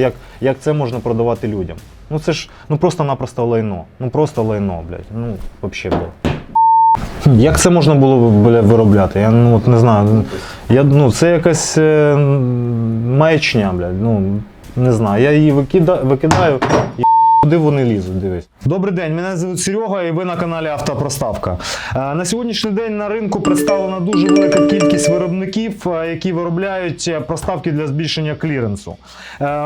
Як, як це можна продавати людям? Ну це ж ну просто-напросто лайно. Ну просто лайно, блядь. Ну, взагалі, блядь. Як це можна було блядь, виробляти? Я ну, от не знаю. Я, ну, це якась е, маячня, блядь. Ну, не знаю. Я її викида, викидаю куди вони лізуть, дивись. Добрий день, мене звуть Серега і ви на каналі Автопроставка. Е, На сьогоднішній день на ринку представлена дуже велика кількість виробників, е, які виробляють е, проставки для збільшення кліренсу.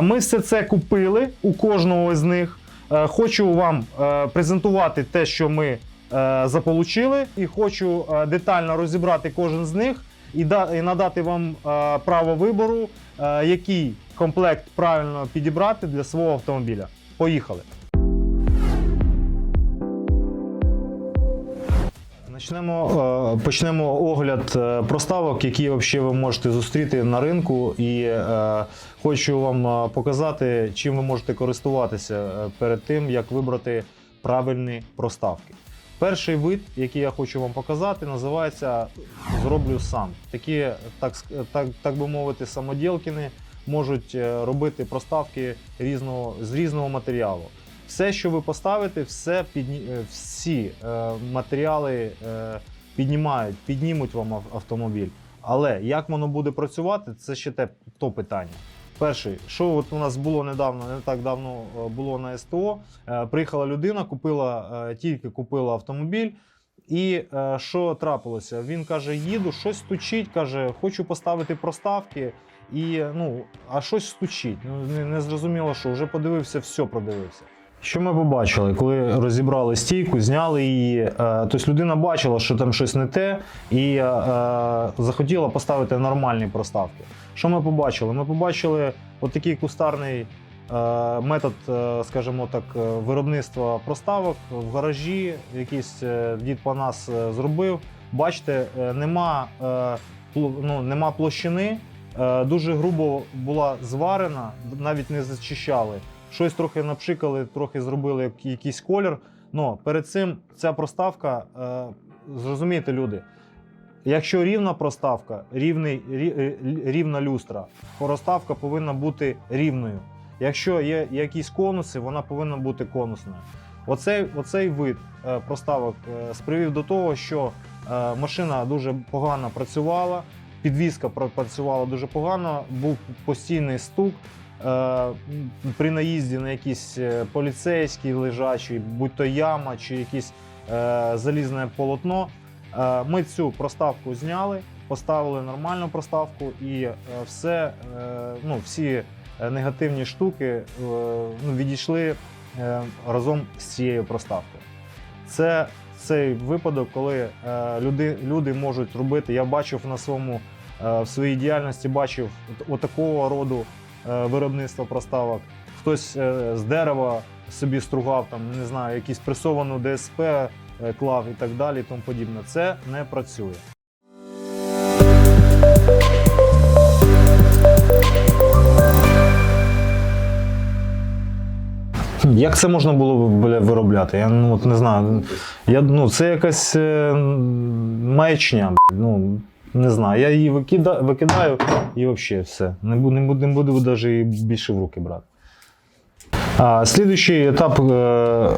Ми все це купили у кожного з них. Хочу вам презентувати те, що ми заполучили, і хочу детально розібрати кожен з них і, надати вам право вибору, який комплект правильно підібрати для свого автомобіля. Поїхали. Почнемо, е, почнемо огляд е, проставок, які ви можете зустріти на ринку. І е, хочу вам показати, чим ви можете користуватися перед тим, як вибрати правильні проставки. Перший вид, який я хочу вам показати, називається Зроблю сам. Такі, так, так, так би мовити, самоділкіни можуть е, робити проставки різного, з різного матеріалу. Все, що ви поставите, все підні... е, всі е, матеріали е, піднімають, піднімуть вам автомобіль. Але як воно буде працювати, це ще те то питання. Перший, що от у нас було недавно, не так давно е, було на СТО. Е, Приїхала людина, купила е, тільки купила автомобіль. І е, що трапилося? Він каже: їду, щось стучить, каже, хочу поставити проставки. І ну, а щось стучить. Ну не, зрозуміло, що вже подивився, все продивився. Що ми побачили, коли розібрали стійку, зняли її. Е, тобто людина бачила, що там щось не те, і е, е, захотіла поставити нормальні проставки. Що ми побачили? Ми побачили отакий кустарний е, метод, е, скажімо так, виробництва проставок в гаражі. Якийсь дід по нас зробив. Бачите, нема, е, ну, нема площини, дуже грубо була зварена, навіть не зачищали. Щось трохи напшикали, трохи зробили якийсь колір. Ну, перед цим ця проставка, е, зрозумійте, люди, якщо рівна проставка, рівний, рі- е, рівна люстра, проставка повинна бути рівною. Якщо є якісь конуси, вона повинна бути конусною. Оцей, оцей вид е, проставок е, спривів до того, що е, машина дуже погано працювала, підвізка пра- працювала дуже погано, був постійний стук. Е, При наїзді на якийсь е, поліцейський лежачий, будь то яма чи якесь е, залізне полотно. Ми цю проставку зняли, поставили нормальну проставку і все, ну, всі негативні штуки ну, відійшли разом з цією проставкою. Це цей випадок, коли люди, люди можуть робити. Я бачив на своєму в своїй діяльності, бачив отакого роду е, виробництва проставок. Хтось е, з дерева собі стругав, там, не знаю, якісь пресовану ДСП е, клав і так далі, і тому подібне. Це не працює. Як це можна було бля, виробляти? Я ну, от не знаю. Я, ну, це якась е, маячня. Ну, не знаю. Я її викида, викидаю і взагалі все. Не буду, не буду, не буду навіть більше в руки брати. А, слідуючий етап, е,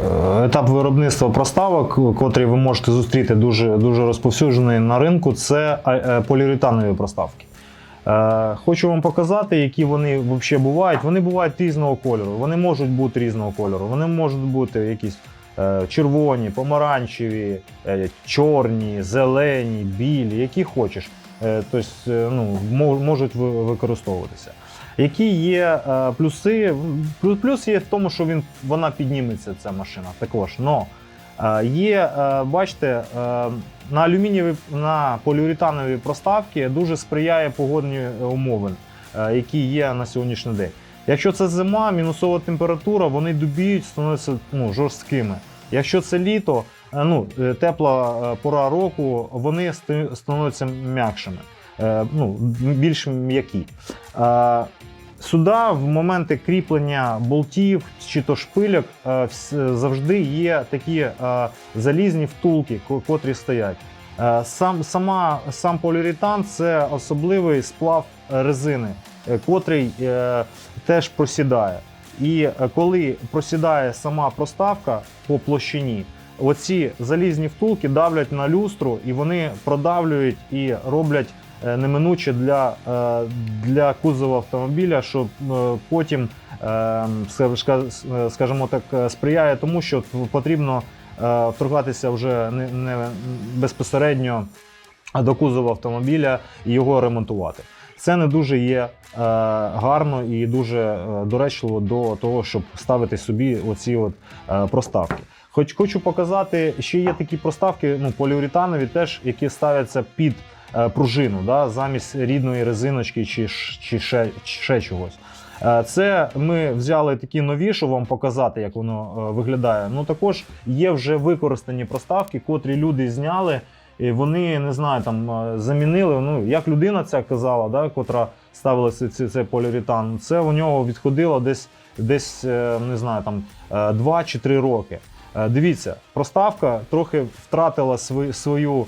етап виробництва проставок, котрий ви можете зустріти дуже, дуже розповсюджений на ринку, це а, е, поліуретанові проставки. Е, Хочу вам показати, які вони взагалі бувають. Вони бувають різного кольору. Вони можуть бути різного кольору. Вони можуть бути якісь е, червоні, помаранчеві, е, чорні, зелені, білі, які хочеш. Е, Тобто е, ну, можуть використовуватися. Які є е, плюси? Плюс, є в тому, що він, вона підніметься, ця машина також. Но е, є, е, бачите, е, на алюмінієві, на поліуретанові проставки дуже сприяє погодні умови, е, які є на сьогоднішній день. Якщо це зима, мінусова температура, вони дубіють, становляться ну, жорсткими. Якщо це літо, е, ну, е, тепла е, пора року, вони ста- становляться м'якшими, ну, більш м'які. Сюди в моменти кріплення болтів чи то шпильок е, завжди є такі залізні втулки, котрі стоять. Сам, сама, сам поліуретан це особливий сплав резини. Е, котрий е, теж просідає. І е, коли просідає сама проставка по площині, оці залізні втулки давлять на люстру і вони продавлюють і роблять неминуче для, для кузова автомобіля, що потім, ска- ска- скажімо так, сприяє тому, що потрібно вторгатися вже не, не безпосередньо до кузова автомобіля і його ремонтувати. Це не дуже є е, гарно і дуже е, доречливо до того, щоб ставити собі оці от е, проставки. Хоч хочу показати, ще є такі проставки, ну поліуретанові, теж які ставляться під пружину, да, замість рідної резиночки чи, чи, ще, ще чогось. Це ми взяли такі нові, щоб вам показати, як воно виглядає. Ну також є вже використані проставки, котрі люди зняли. І вони не знаю, там е, замінили. Ну як людина ця казала, да, котра ставила цей, цей, поліуретан, це у нього відходило десь десь е, не знаю, там 2 чи 3 роки. Е, Дивіться, проставка трохи втратила свою, свою е,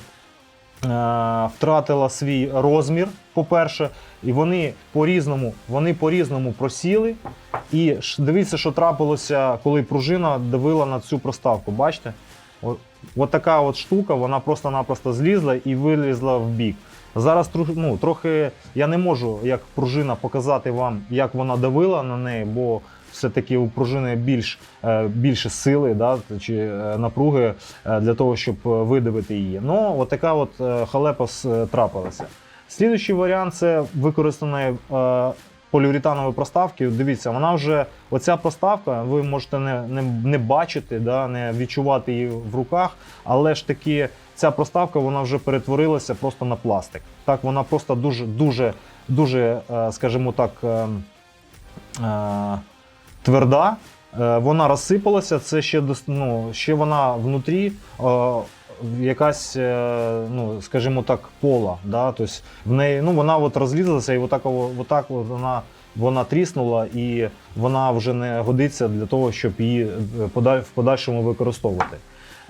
втратила свій розмір, по-перше, і вони по-різному, вони по-різному просіли. І дивіться, що трапилося, коли пружина давила на цю проставку. Бачите? От, така от штука, вона просто-напросто злізла і вилізла в бік. Зараз ну, трохи я не можу як пружина показати вам, як вона давила на неї, бо все-таки у пружини більш, е, більше сили да, чи е, напруги е, для того, щоб видавити її. Ну, от така от халепа трапилася. Слідуючий варіант це використаної е, поліуретанової проставки. Дивіться, вона вже оця проставка, ви можете не, не, не бачити, да, не відчувати її в руках, але ж таки ця проставка вона вже перетворилася просто на пластик. Так, вона просто дуже, дуже, дуже, е, скажімо так. е, е, тверда, вона розсипалася, це ще ну, ще вона внутрі. Якась, е, ну скажімо так, пола, да? тобто в неї ну вона от розлізлася і отак, отак от вона, вона тріснула, і вона вже не годиться для того, щоб її е, в подальшому використовувати.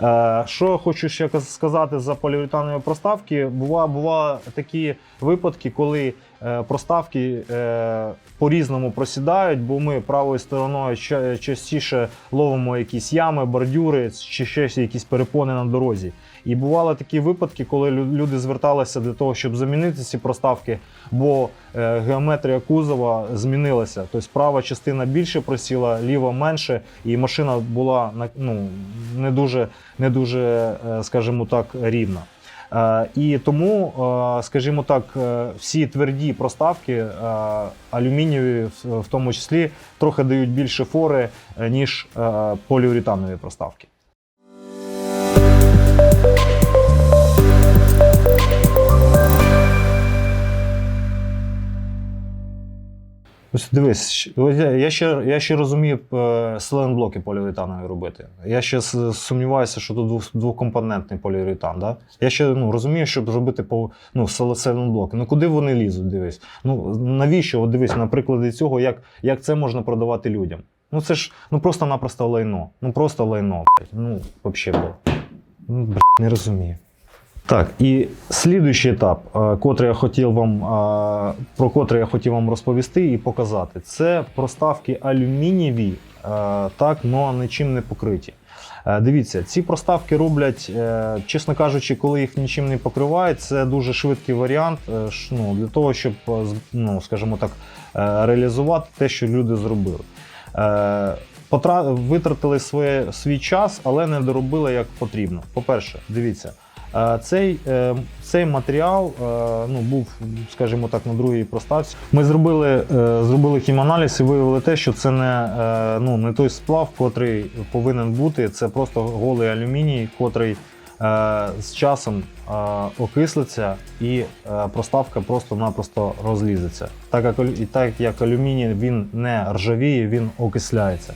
Е, Що хочу ще каз- сказати за поліуретанові проставки, бува, бува такі випадки, коли е, проставки е, по-різному просідають, бо ми правою стороною частіше ловимо якісь ями, бордюри чи ще якісь перепони на дорозі. І бували такі випадки, коли люди зверталися для того, щоб замінити ці проставки, бо геометрія кузова змінилася. Тобто права частина більше просіла, ліва менше, і машина була ну, не дуже, не дуже, е, скажімо так, рівна. Е, І тому, е, скажімо так, всі тверді проставки, алюмінієві в- тому числі, трохи дають більше фори, ніж поліурітанові проставки. Дивись, я- ще, я ще розумію е, селенблоки поліуретанові робити. Я ще сумніваюся, що тут двокомпонентний поліуретан. Да? Я ще ну, розумію, щоб зробити по ну, селенблоки. Ну куди вони лізуть? Дивись. Ну навіщо? От дивись, на прикладі цього, як, як це можна продавати людям? Ну це ж ну просто-напросто лайно. Ну просто лайно. Блядь. Ну, взагалі, блядь. Ну, не розумію. Так, і слідуючий етап, е, котрий я хотів вам, е, про котрий я хотів вам розповісти і показати, це проставки алюмінієві, е, так, але нічим не покриті. Дивіться, ці проставки роблять, чесно кажучи, коли їх нічим не покривають, це дуже швидкий варіант ну, для того, щоб, ну, скажімо так, реалізувати те, що люди зробили. Витратили своє, свій час, але не доробили як потрібно. По-перше, дивіться. Е, Цей, е, цей матеріал е, ну, був, скажімо так, на другій проставці. Ми зробили, зробили хіманаліз і виявили те, що це не, ну, не той сплав, котрий повинен бути. Це просто голий алюміній, котрий з часом окислиться і проставка просто-напросто розлізеться. Так як, так як алюміній він не ржавіє, він окисляється.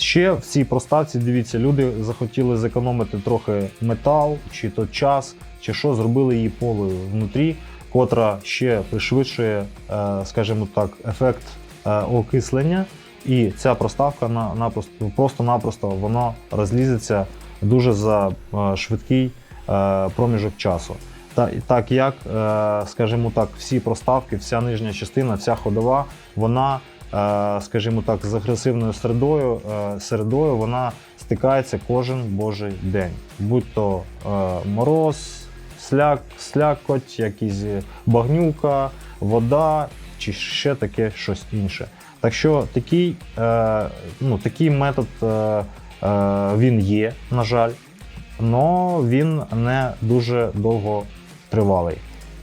Ще в цій проставці, дивіться, люди захотіли зекономити трохи метал, чи то час, чи що, зробили її полою внутрі, котра ще пришвидшує, е, скажімо так, ефект е, окислення. І ця проставка напросто, просто-напросто вона розлізеться дуже за е, швидкий проміжок часу. та- так як, скажімо так, всі проставки, вся нижня частина, вся ходова, вона, скажімо так, з агресивною середою, е, середою вона стикається кожен божий день. Будь то е, мороз, сляк, слякоть, якісь багнюка, вода чи ще таке щось інше. Так що такий, е, ну, такий метод е, е, він є, на жаль, але він не дуже довго тривалий.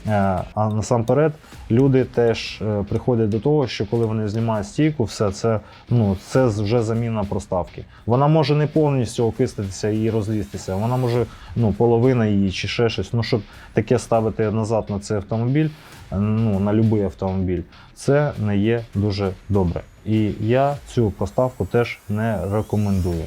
Е, А насамперед люди теж е, приходять до того, що коли вони знімають стійку, все це, ну, це вже заміна проставки. Вона може не повністю окиститися і розлізтися, вона може ну, половина її чи ще щось. Ну, щоб таке ставити назад на цей автомобіль, е, ну, на будь-який автомобіль, це не є дуже добре. І я цю проставку теж не рекомендую.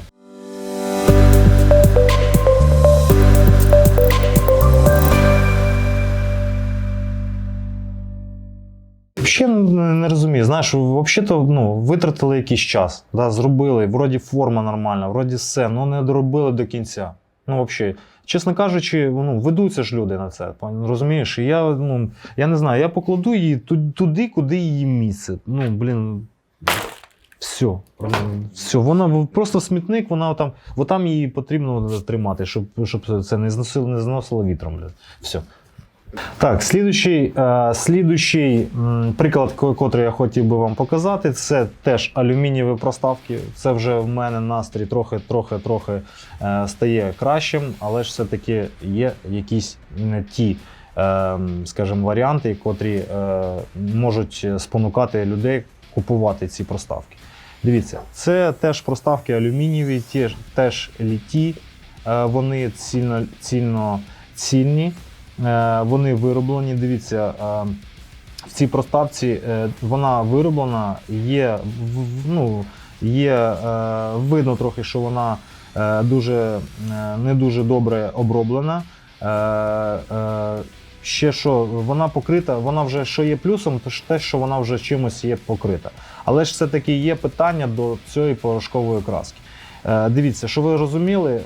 Взагалі не розумію. Знаєш, взагалі-то ну, витратили якийсь час, да, зробили, вроді форма нормальна, вроді все, ну не доробили до кінця. Ну, взагалі, чесно кажучи, ну, ведуться ж люди на це. Розумієш? Я, ну, я не знаю, я покладу її туди, куди її місце. Ну, блін. Все. Все, вона просто смітник, вона там, бо там її потрібно тримати, щоб, щоб це не зносило, не зносило вітром. блін. Все. Так, слідущий, е, слідущий приклад, котрий я хотів би вам показати, це теж алюмінієві проставки. Це вже в мене настрій трохи, трохи, трохи е, стає кращим, але ж все-таки є якісь не ті, е, скажімо, варіанти, котрі можуть спонукати людей купувати ці проставки. Дивіться, це теж проставки алюмінієві, ті ж- теж літі, вони цільно, цільно цільні. Е, Вони вироблені. Дивіться, е, в цій проставці е, вона вироблена, є, ну, є видно трохи, що вона дуже, не дуже добре оброблена. Ще що вона покрита, вона вже що є плюсом, то те, що вона вже чимось є покрита. Але ж все-таки є питання до цієї порошкової краски. Дивіться, що ви розуміли,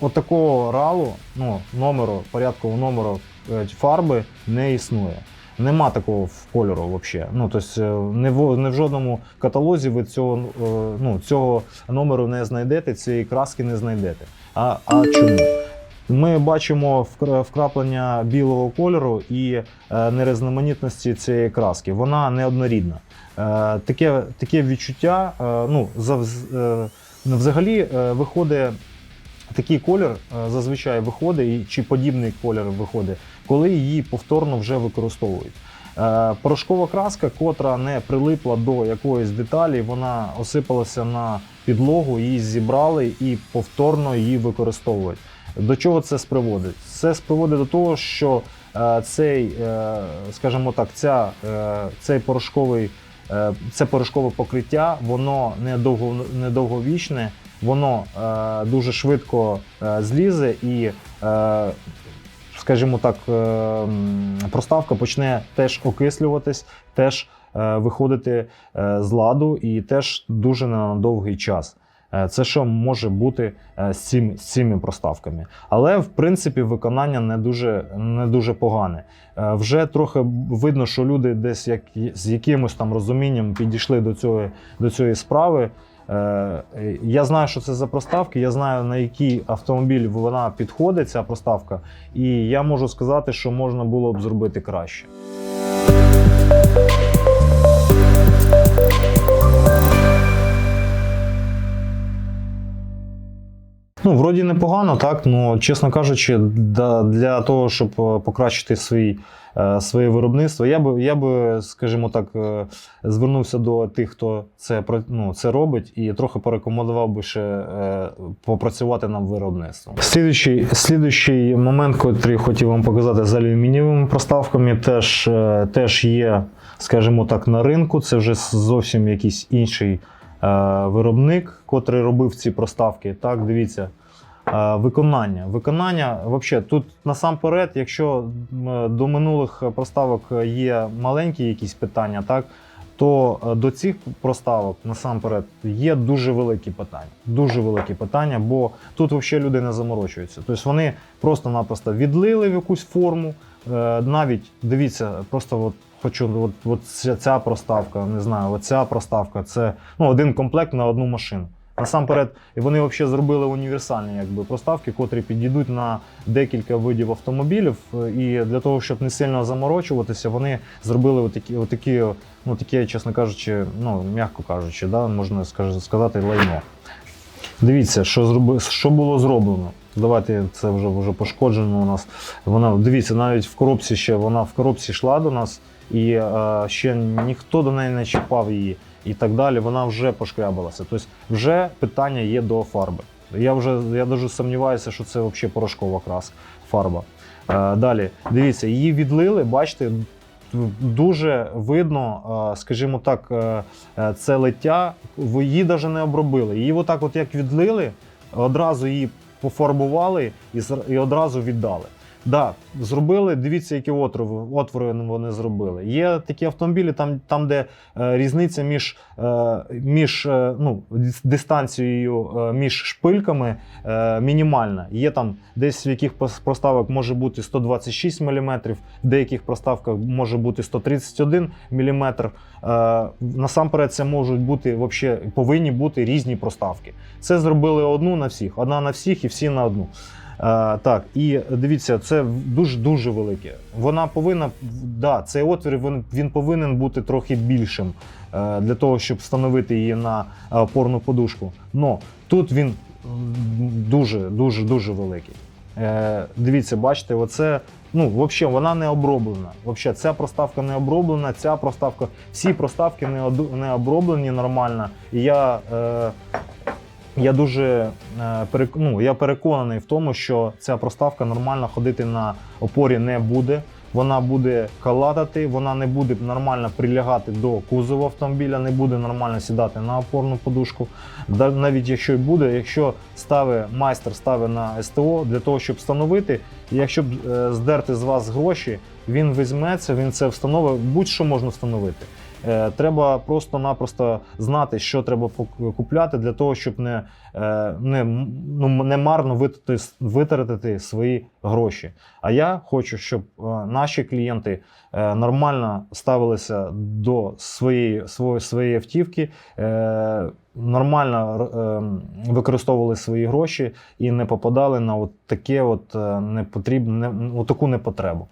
от такого ралу, ну, номеру, порядкового номеру е, фарби не існує. Нема такого кольору взагалі. Ну, тобто, не в, не в жодному каталозі ви цього, е, ну, цього номеру не знайдете, цієї краски не знайдете. А, а чому? Ми бачимо вкраплення білого кольору і нерізноманітності цієї краски. Вона неоднорідна. Таке, таке відчуття, ну, взагалі виходить такий колір е, зазвичай виходить, чи подібний колір виходить, коли її повторно вже використовують. Е, Порошкова краска, котра не прилипла до якоїсь деталі, вона осипалася на підлогу, її зібрали і повторно її використовують. До чого це сприводить? Це сприводить до того, що е, цей, скажімо так, ця, цей порошковий, це порошкове покриття, воно не довго, недовговічне, воно е, дуже швидко е, злізе і, е, скажімо так, е, проставка почне теж окислюватись, теж е, виходити е, з ладу і теж дуже на довгий час. Це що може бути з цими, з цими проставками. Але в принципі виконання не дуже, не дуже погане. Вже трохи видно, що люди десь як, з якимось там розумінням підійшли до цієї, до цієї справи. Е, Я знаю, що це за проставки, я знаю, на який автомобіль вона підходить, ця проставка, і я можу сказати, що можна було б зробити краще. Ну, вроді непогано, так. Ну, чесно кажучи, для того, щоб е, покращити свій, е, своє виробництво, я би, я би, скажімо так, е, звернувся до тих, хто це, ну, це робить, і трохи порекомендував би ще е, попрацювати над виробництвом. Слідуючий, слідуючий момент, який хотів вам показати з алюмінієвими проставками, теж, теж є, скажімо так, на ринку. Це вже зовсім якийсь інший виробник, котрий робив ці проставки. Так, дивіться. Е, Виконання. Виконання, взагалі, тут насамперед, якщо до минулих проставок є маленькі якісь питання, так, то е, до цих проставок насамперед є дуже великі питання. Дуже великі питання, бо тут взагалі люди не заморочуються. Тобто вони просто-напросто відлили в якусь форму. Е, Навіть дивіться, просто от хочу, от, от ця, ця проставка, не знаю, оця проставка це ну, один комплект на одну машину. Насамперед, і вони взагалі зробили універсальні якби, проставки, котрі підійдуть на декілька видів автомобілів. І для того, щоб не сильно заморочуватися, вони зробили отакі, отакі, ну таке, чесно кажучи, ну м'яко кажучи, да, можна сказати, лайно. Дивіться, що зроби, що було зроблено. Давайте це вже, вже пошкоджено у нас. Вона дивіться, навіть в коробці ще вона в коробці йшла до нас, і е, ще ніхто до неї не чіпав її і так далі. Вона вже пошкрябалася. Тобто вже питання є до фарби. Я вже я дуже сумніваюся, що це взагалі порошкова краска фарба. Е, далі, дивіться, її відлили, бачите, дуже видно, е, скажімо так, е, е, це лиття, її навіть не обробили. Її отак, от як відлили, одразу її пофарбували і, одразу віддали. Да, зробили, дивіться, які отвори, отвори вони зробили. Є такі автомобілі, там, там де е, різниця між, е, між е, ну, дистанцією е, між шпильками е, мінімальна. Є там десь в яких проставок може бути 126 мм, в деяких проставках може бути 131 мм. Е, насамперед, це можуть бути вообще, повинні бути різні проставки. Це зробили одну на всіх, одна на всіх і всі на одну. Е, так, і дивіться, це дуже дуже велике. Вона повинна, да, цей отвір він, він повинен бути трохи більшим е, для того, щоб встановити її на е, опорну подушку. Но тут він дуже, дуже, великий. Дивіться, бачите, оце. Ну, взагалі, вона не оброблена. Вообще, ця проставка не оброблена, ця проставка, всі проставки не, не оброблені нормально. І я, е, я дуже е, ну, я переконаний в тому, що ця проставка нормально ходити на опорі не буде. Вона буде калатати, вона не буде нормально прилягати до кузова автомобіля, не буде нормально сідати на опорну подушку. Навіть якщо й буде, якщо ставить майстер ставить на СТО для того, щоб встановити, якщо б е, здерти з вас гроші, він візьметься, він це встановить, будь-що можна встановити. Е, Треба просто-напросто знати, що треба купляти для того, щоб не, е, не, ну, не марно витратити, свої гроші. А я хочу, щоб е, наші клієнти нормально ставилися до своєї, своєї, своєї автівки, нормально використовували свої гроші і не попадали на от таке от непотрібне, не- от таку непотребу.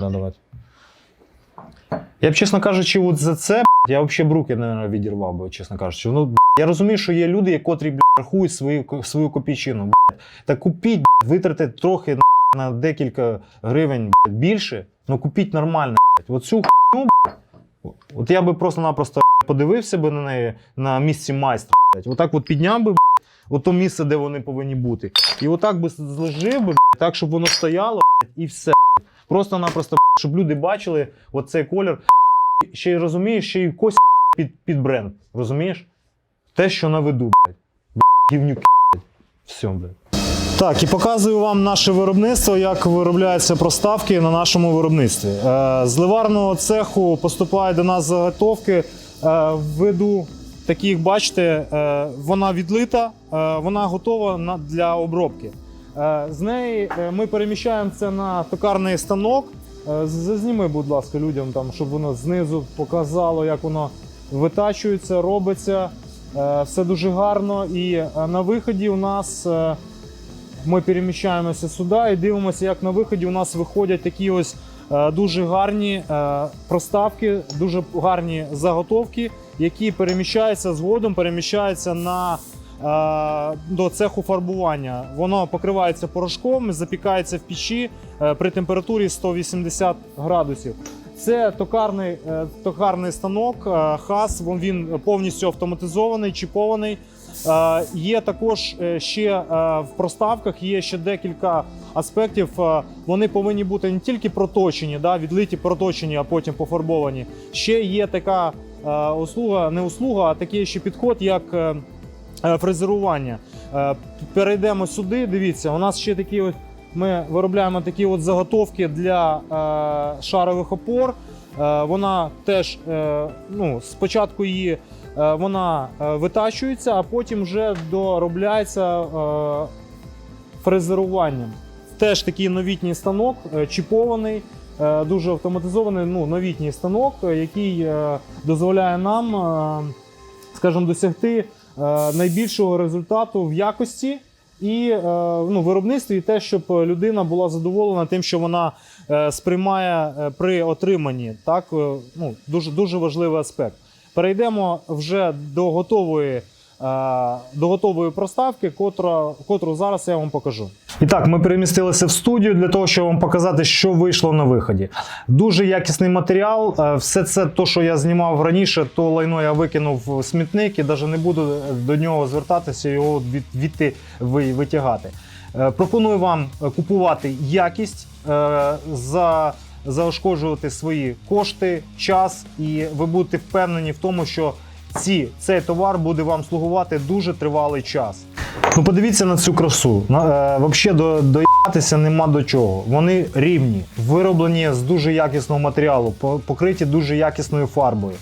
Да, давайте. Я б, чесно кажучи, от за це я взагалі бруки, мабуть, відірвав би, чесно кажучи. Ну, я розумію, що є люди, котрі б, рахують свою, свою копійчину. б. Та купіть, б, витратите трохи на, декілька гривень б, більше, ну купіть нормально. б. От цю хуйню, б, от я би просто-напросто подивився би на неї на місці майстра. б. Отак от підняв би б, от то місце, де вони повинні бути. І отак би зложив би, б, так, щоб воно стояло, б, і все. Просто-напросто, щоб люди бачили оцей колір. Ще й розумієш, ще й кость під, під бренд. Розумієш? Те, що на виду, блядь. Гівнюки, блядь. Все, блядь. Так, і показую вам наше виробництво, як виробляються проставки на нашому виробництві. Е, з ливарного цеху поступають до нас заготовки е, в виду таких, бачите, е, вона відлита, вона готова для обробки. Е, з неї е, ми переміщаємо це на токарний станок. Е, Зазніми, будь ласка, людям, там, щоб воно знизу показало, як воно витачується, робиться. Все дуже гарно. І на виході у нас ми переміщаємося сюди і дивимося, як на виході у нас виходять такі ось дуже гарні проставки, дуже гарні заготовки, які переміщаються згодом, переміщаються на. Е, До цеху фарбування воно покривається порошком, запікається в печі е, при температурі 180 градусів. Це токарний, е, токарний станок ХАС. Він, повністю автоматизований, чіпований. Є також ще в проставках є ще декілька аспектів. Вони повинні бути не тільки проточені, да, відлиті, проточені, а потім пофарбовані. Ще є така услуга, не услуга, а такий ще підход, як фрезерування. Е, Перейдемо сюди. Дивіться, у нас ще такі. Ми виробляємо такі от заготовки для е, шарових опор. Е, вона теж е, ну, спочатку її е, вона е, витачується, а потім вже доробляється е, фрезеруванням. Теж такий новітній станок, е, чіпований, е, дуже автоматизований, ну, новітній станок, е, який е, дозволяє нам, е, скажімо, досягти е, найбільшого результату в якості і е, ну, виробництві, і те, щоб людина була задоволена тим, що вона е, сприймає е, при отриманні. Так, е, ну, дуже, дуже важливий аспект. Перейдемо вже до готової, е, до готової проставки, котра, котру зараз я вам покажу. І так, ми перемістилися в студію для того, щоб вам показати, що вийшло на виході. Дуже якісний матеріал. Е, Все це, то, що я знімав раніше, то лайно я викинув в смітник і навіть не буду до нього звертатися, його від, витягати. Е, Пропоную вам е, купувати якість, е, за, заошкоджувати свої кошти, час, і ви будете впевнені в тому, що ці, цей товар буде вам слугувати дуже тривалий час. Ну, подивіться на цю красу. На- Е, Взагалі до, доїбатися нема до чого. Вони рівні, вироблені з дуже якісного матеріалу, покриті дуже якісною фарбою.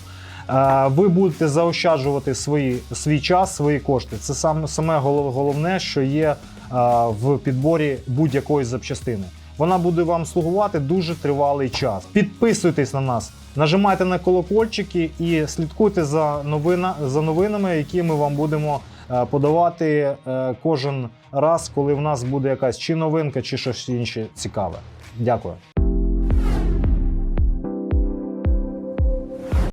Е, Ви будете заощаджувати свої, свій час, свої кошти. Це саме, саме голов- головне, що є е, в підборі будь-якої запчастини. Вона буде вам слугувати дуже тривалий час. Підписуйтесь на нас, нажимайте на колокольчики і слідкуйте за, новина, за новинами, які ми вам будемо е, подавати е, кожен раз, коли в нас буде якась чи новинка, чи щось інше цікаве. Дякую.